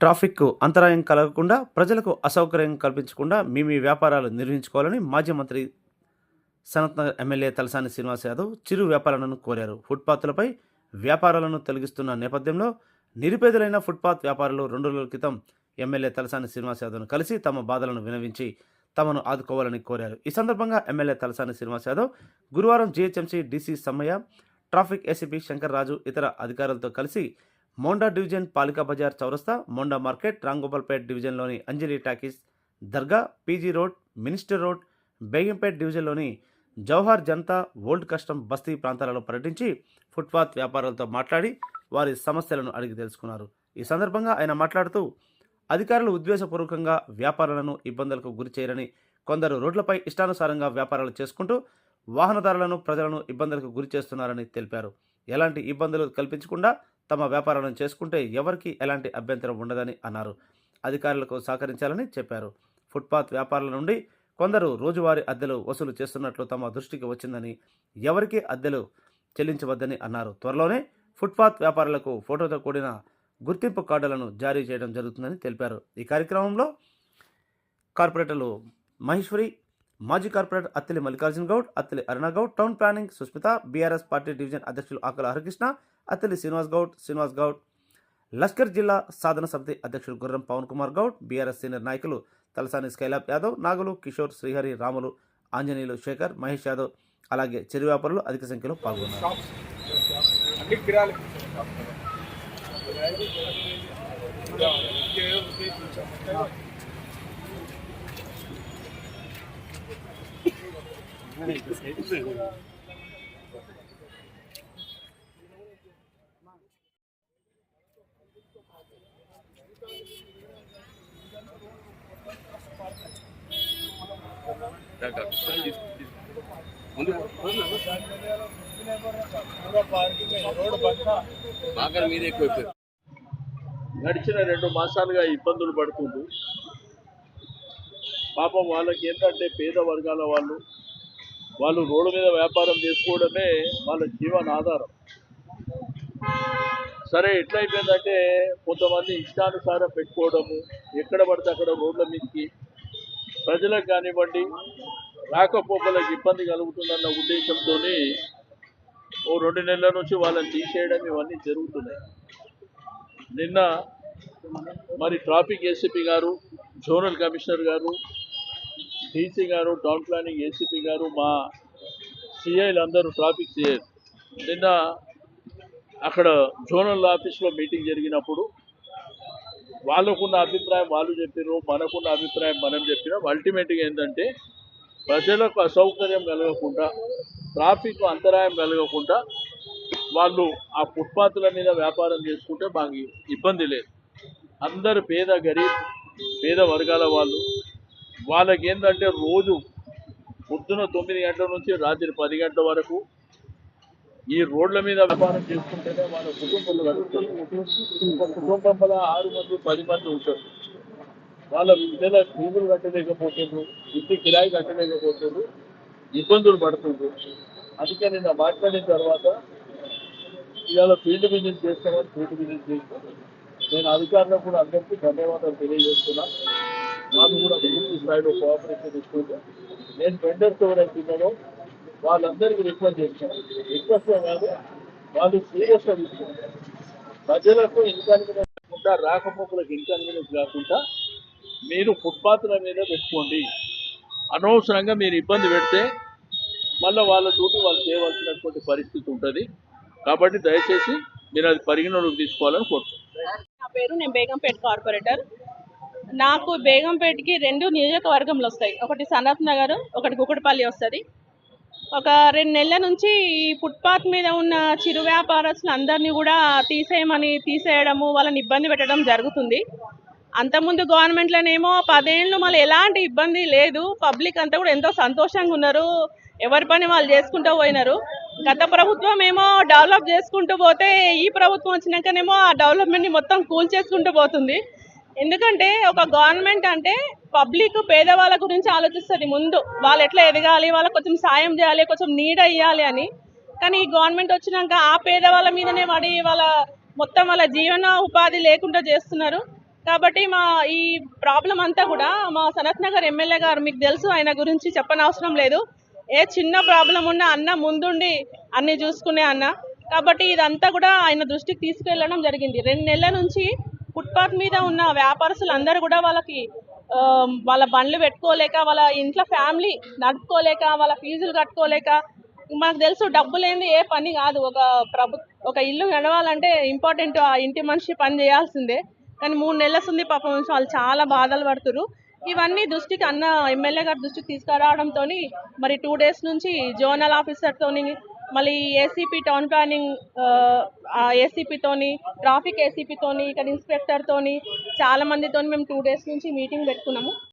Traffic అంతరాయం కలగకుండా ప్రజలకు అసౌకర్యం కల్పించకుండా మీ మీ వ్యాపారాలు నిర్వహించుకోవాలని మాజీ మంత్రి సనత్ నగర్ ఎమ్మెల్యే తలసాని శ్రీనివాస్ యాదవ్ చిరు వ్యాపారాలను కోరారు. ఫుట్పాత్లపై వ్యాపారాలను తొలగిస్తున్న నేపథ్యంలో నిరుపేదలైన ఫుట్పాత్ వ్యాపారులు రెండు రోజుల క్రితం ఎమ్మెల్యే తలసాని శ్రీనివాస్ యాదవ్ను కలిసి తమ బాధలను వినవించి తమను ఆదుకోవాలని కోరారు. ఈ సందర్భంగా ఎమ్మెల్యే తలసాని శ్రీనివాస్ యాదవ్ గురువారం GHMC DC Sammaiah traffic ACP Shankar Raju ఇతర అధికారులతో కలిసి మోండా డివిజన్ పాలికా బజార్ చౌరస్తా మోండా మార్కెట్ రాంగోపాల్పేట్ డివిజన్లోని అంజలి టాకీస్ దర్గా PG road minister road Begumpet డివిజన్లోని జవహర్ జనతా ఓల్డ్ కస్టమ్ బస్తీ ప్రాంతాలలో పర్యటించి ఫుట్పాత్ వ్యాపారులతో మాట్లాడి వారి సమస్యలను అడిగి తెలుసుకున్నారు. ఈ సందర్భంగా ఆయన మాట్లాడుతూ అధికారులు ఉద్దేశపూర్వకంగా వ్యాపారులను ఇబ్బందులకు గురి చేయరని కొందరు రోడ్లపై ఇష్టానుసారంగా వ్యాపారాలు చేసుకుంటూ వాహనదారులను ప్రజలను ఇబ్బందులకు గురి చేస్తున్నారని తెలిపారు. ఎలాంటి ఇబ్బందులు కల్పించకుండా తమ వ్యాపారాలను చేసుకుంటే ఎవరికీ ఎలాంటి అభ్యంతరం ఉండదని అన్నారు. అధికారులకు సహకరించాలని చెప్పారు. ఫుట్పాత్ వ్యాపారుల నుండి కొందరు రోజువారీ అద్దెలు వసూలు చేస్తున్నట్లు తమ దృష్టికి వచ్చిందని ఎవరికీ అద్దెలు చెల్లించవద్దని అన్నారు. త్వరలోనే ఫుట్పాత్ వ్యాపారులకు ఫోటోతో కూడిన గుర్తింపు కార్డులను జారీ చేయడం జరుగుతుందని తెలిపారు. ఈ కార్యక్రమంలో కార్పొరేటర్లు మహేశ్వరి మాజీ corporator Attili Mallikarjuna Goud Attili Aruna Goud town planning Susmitha BRS party division అధ్యక్షులు ఆకుల హరికృష్ణ అత్తిలి శ్రీనివాస్ గౌడ్ శ్రీనివాస్ గౌడ్ లష్కర్ జిల్లా సాధన సమితి అధ్యక్షులు గుర్రం పవన్ కుమార్ గౌడ్ బీఆర్ఎస్ సీనియర్ నాయకులు తలసాని స్కైలాబ్ యాదవ్ నాగులు కిషోర్ శ్రీహరి రాములు ఆంజనేయులు శేఖర్ మహేష్ యాదవ్ అలాగే చెరు వ్యాపారులు అధిక సంఖ్యలో పాల్గొన్నారు. అన్ని బాగా మీద ఎక్కువ గడిచిన రెండు మాసాలుగా ఇబ్బందులు పడుతుంది పాపం వాళ్ళకి ఏంటంటే పేద వర్గాల వాళ్ళు వాళ్ళు రోడ్డు మీద వ్యాపారం చేసుకోవడమే వాళ్ళ జీవన ఆధారం. సరే ఎట్లయిపోయిందంటే కొంతమంది ఇష్టానుసారం పెట్టుకోవడము ఎక్కడ పడితే అక్కడ రోడ్ల మీదకి ప్రజలకు కానివ్వండి రాకపోకలకు ఇబ్బంది కలుగుతుందన్న ఉద్దేశంతో ఓ రెండు నెలల నుంచి వాళ్ళని తీసేయడం ఇవన్నీ జరుగుతున్నాయి. నిన్న మరి ట్రాఫిక్ ఏసీపీ గారు జోనల్ కమిషనర్ గారు డీసీ గారు టౌన్ ప్లానింగ్ ఏసీపీ గారు మా సిఐలు అందరూ ట్రాఫిక్ సిఐ నిన్న అక్కడ జోనల్ ఆఫీస్లో మీటింగ్ జరిగినప్పుడు వాళ్ళకున్న అభిప్రాయం వాళ్ళు చెప్పారు మనకున్న అభిప్రాయం మనం చెప్పినాం అల్టిమేట్గా ఏంటంటే ప్రజలకు అసౌకర్యం కలగకుండా ట్రాఫిక్ అంతరాయం కలగకుండా వాళ్ళు ఆ ఫుట్పాత్ల మీద వ్యాపారం చేసుకుంటే మాకు ఇబ్బంది లేదు. అందరు పేద గరీబ్ పేద వర్గాల వాళ్ళు వాళ్ళకి ఏంటంటే రోజు పొద్దున తొమ్మిది గంటల నుంచి రాత్రి పది గంటల వరకు ఈ రోడ్ల మీద వ్యాపారం చేసుకుంటేనే వాళ్ళ కుటుంబాలు కుటుంబం ఒక కుటుంబంలో ఆరు మంది పది మంది ఉంటారు. వాళ్ళ పిల్లల ఫీజులు కట్టలేకపోతుండ్రు ఇంటి కిరాయి కట్టలేకపోతుండ్రు ఇబ్బందులు పడుతుండ్రు. అందుకే నిన్న మాట్లాడిన తర్వాత ఇవాళ ఫీల్డ్ విజిట్ చేస్తామని ఫీల్డ్ విజిట్ చేస్తాను నేను అధికారులకు కూడా అందరికీ ధన్యవాదాలు తెలియజేస్తున్నాను నాకు కూడా పూర్తి స్థాయిలో కోఆపరేషన్ తీసుకుంటే నేను వెండర్స్ ఎవరైతే వాళ్ళందరికీ రిక్వెస్ట్ చేశాను రిక్వెస్ట్ కాదు వాళ్ళు సీరియస్గా తీసుకుంటారు ప్రజలకు ఇన్కన్వీనియన్స్ కాకుండా రాకపోకలకు ఇన్కన్వీనియన్స్ కాకుండా మీరు ఫుట్పాత్ల మీద పెట్టుకోండి. అనవసరంగా మీరు ఇబ్బంది పెడితే మళ్ళీ వాళ్ళ డ్యూటీ వాళ్ళు చేయవలసినటువంటి పరిస్థితి ఉంటుంది. కాబట్టి దయచేసి మీరు అది పరిగణలోకి తీసుకోవాలని కోరుతున్నాను. నా పేరు నేను బేగంపేట కార్పొరేటర్. నాకు బేగంపేటకి రెండు నియోజకవర్గంలో వస్తాయి. ఒకటి సనత్ నగర్ ఒకటి కుకుడుపల్లి వస్తుంది. ఒక రెండు నెలల నుంచి ఈ ఫుట్పాత్ మీద ఉన్న చిరు వ్యాపారస్తులు అందరినీ కూడా తీసేయమని తీసేయడము వాళ్ళని ఇబ్బంది పెట్టడం జరుగుతుంది. అంతకుముందు గవర్నమెంట్లోనేమో పదేళ్ళు మళ్ళీ ఎలాంటి ఇబ్బంది లేదు. పబ్లిక్ అంతా కూడా ఎంతో సంతోషంగా ఉన్నారు. ఎవరి పని వాళ్ళు చేసుకుంటూ పోయినారు. గత ప్రభుత్వం ఏమో డెవలప్ చేసుకుంటూ పోతే ఈ ప్రభుత్వం వచ్చినాకనేమో ఆ డెవలప్మెంట్ని మొత్తం కూల్ చేసుకుంటూ పోతుంది. ఎందుకంటే ఒక గవర్నమెంట్ అంటే పబ్లిక్ పేదవాళ్ళ గురించి ఆలోచిస్తుంది ముందు. వాళ్ళు ఎట్లా ఎదగాలి? వాళ్ళకి కొంచెం సాయం చేయాలి కొంచెం నీడ ఇవ్వాలి అని. కానీ ఈ గవర్నమెంట్ వచ్చినాక ఆ పేదవాళ్ళ మీదనే పడి వాళ్ళ మొత్తం వాళ్ళ జీవన ఉపాధి లేకుండా చేస్తున్నారు. కాబట్టి మా ఈ ప్రాబ్లం అంతా కూడా మా సనత్ నగర్ ఎమ్మెల్యే గారు మీకు తెలుసు ఆయన గురించి చెప్పనవసరం లేదు. ఏ చిన్న ప్రాబ్లం ఉన్నా అన్న ముందుండి అన్ని చూసుకునే అన్న. కాబట్టి ఇదంతా కూడా ఆయన దృష్టికి తీసుకెళ్ళడం జరిగింది. రెండు నెలల నుంచి ఫుట్పాత్ మీద ఉన్న వ్యాపారస్తులు అందరూ కూడా వాళ్ళకి వాళ్ళ బండ్లు పెట్టుకోలేక వాళ్ళ ఇంట్లో ఫ్యామిలీ నడుపుకోలేక వాళ్ళ ఫీజులు కట్టుకోలేక మాకు తెలుసు డబ్బు లేనిది ఏ పని కాదు. ఒక ప్రభు ఒక ఇల్లు గడవాలంటే ఇంపార్టెంట్ ఆ ఇంటి మనిషి పని చేయాల్సిందే. కానీ మూడు నెలల ఉంది పాపం వాళ్ళు చాలా బాధలు పడుతురు ఇవన్నీ దృష్టికి అన్న ఎమ్మెల్యే గారి దృష్టికి తీసుకురావడంతో మరి టూ డేస్ నుంచి జోనల్ ఆఫీసర్తోని మళ్ళీ ఏసీపీ టౌన్ ప్లానింగ్ ఏసీపీతోని ట్రాఫిక్ ఏసీపీతోని ఇక్కడ ఇన్స్పెక్టర్తోని చాలా మందితోని మేము టూ డేస్ నుంచి మీటింగ్ పెట్టుకున్నాము.